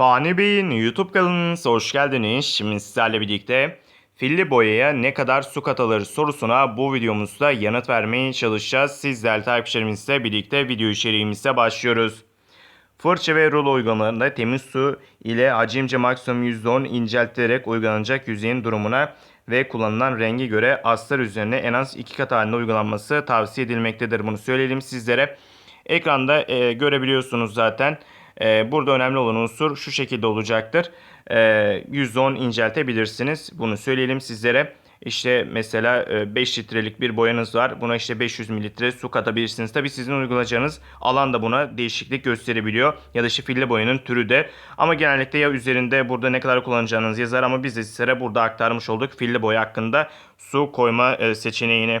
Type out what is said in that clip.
Fani Bey'in YouTube kanalınıza hoş geldiniz. Şimdi sizlerle birlikte filli boyaya ne kadar su katılır sorusuna bu videomuzda yanıt vermeye çalışacağız. Sizler takipçilerimizle birlikte video içeriğimize başlıyoruz. Fırça ve rulo uygulamalarında temiz su ile hacimce maksimum %10 inceltilerek uygulanacak yüzeyin durumuna ve kullanılan rengi göre astar üzerine en az iki kat halinde uygulanması tavsiye edilmektedir. Bunu söyleyelim sizlere. Ekranda e, görebiliyorsunuz zaten. E, burada önemli olan unsur şu şekilde olacaktır. E, %10 inceltebilirsiniz. Bunu söyleyelim sizlere. İşte mesela e, 5 litrelik bir boyanız var. Buna işte 500 mililitre su katabilirsiniz. Tabi sizin uygulayacağınız alan da buna değişiklik gösterebiliyor. Ya da işte filli boyanın türü de. Ama genellikle ya üzerinde burada ne kadar kullanacağınız yazar ama biz de sizlere burada aktarmış olduk filli boya hakkında su koyma e, seçeneğini.